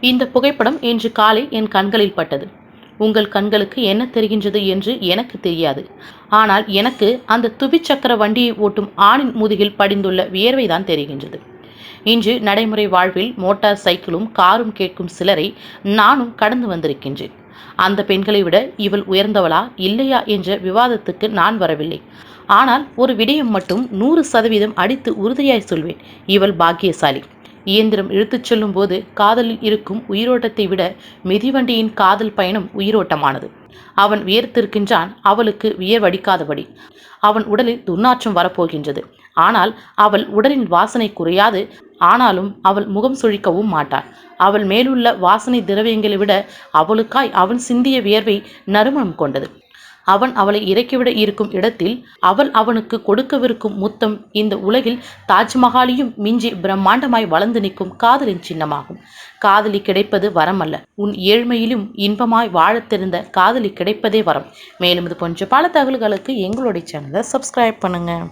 இந்த புகைப்படம் இன்று காலை என் கண்களில் பட்டது. உங்கள் கண்களுக்கு என்ன தெரிகின்றது என்று எனக்கு தெரியாது. ஆனால் எனக்கு அந்த துவிச்சக்கர வண்டியை ஓட்டும் ஆணின் முதுகில் படிந்துள்ள வியர்வைதான் தெரிகின்றது. இன்று நடைமுறை வாழ்வில் மோட்டார் சைக்கிளும் காரும் கேட்கும் சிலரை நானும் கடந்து வந்திருக்கின்றேன். அந்த பெண்களை விட இவள் உயர்ந்தவளா இல்லையா என்ற விவாதத்துக்கு நான் வரவில்லை. ஆனால் ஒரு விடயம் மட்டும் நூறு சதவீதம் அடித்து உறுதியாய் சொல்வேன். இவள் பாக்கியசாலி. இயந்திரம் இழுத்துச் செல்லும் போது காதலில் இருக்கும் உயிரோட்டத்தை விட மிதிவண்டியின் காதல் பயணம் உயிரோட்டமானது. அவன் வியர்த்திருக்கின்றான் அவளுக்கு வியர்வடிக்காதபடி. அவன் உடலில் துர்நாற்றம் வரப்போகின்றது. ஆனால் அவள் உடலின் வாசனை குறையாது. ஆனாலும் அவள் முகம் சுழிக்கவும் மாட்டாள். அவள் மேலுள்ள வாசனை திரவியங்களை விட அவளுக்காய் அவன் சிந்திய வியர்வை நறுமணம் கொண்டது. அவன் அவளை இறக்கிவிட இருக்கும் இடத்தில் அவள் அவனுக்கு கொடுக்கவிருக்கும் முத்தம் இந்த உலகில் தாஜ்மஹாலையும் மிஞ்சி பிரம்மாண்டமாய் வளர்ந்து நிற்கும் காதலின் சின்னமாகும். காதலி கிடைப்பது வரம் அல்ல உன் ஏழ்மையிலும் இன்பமாய் வாழத் தெரிந்த காதலி கிடைப்பதே வரம். மேலும் இது போன்ற பல தகவல்களுக்கு எங்களுடைய சேனலை சப்ஸ்கிரைப் பண்ணுங்கள்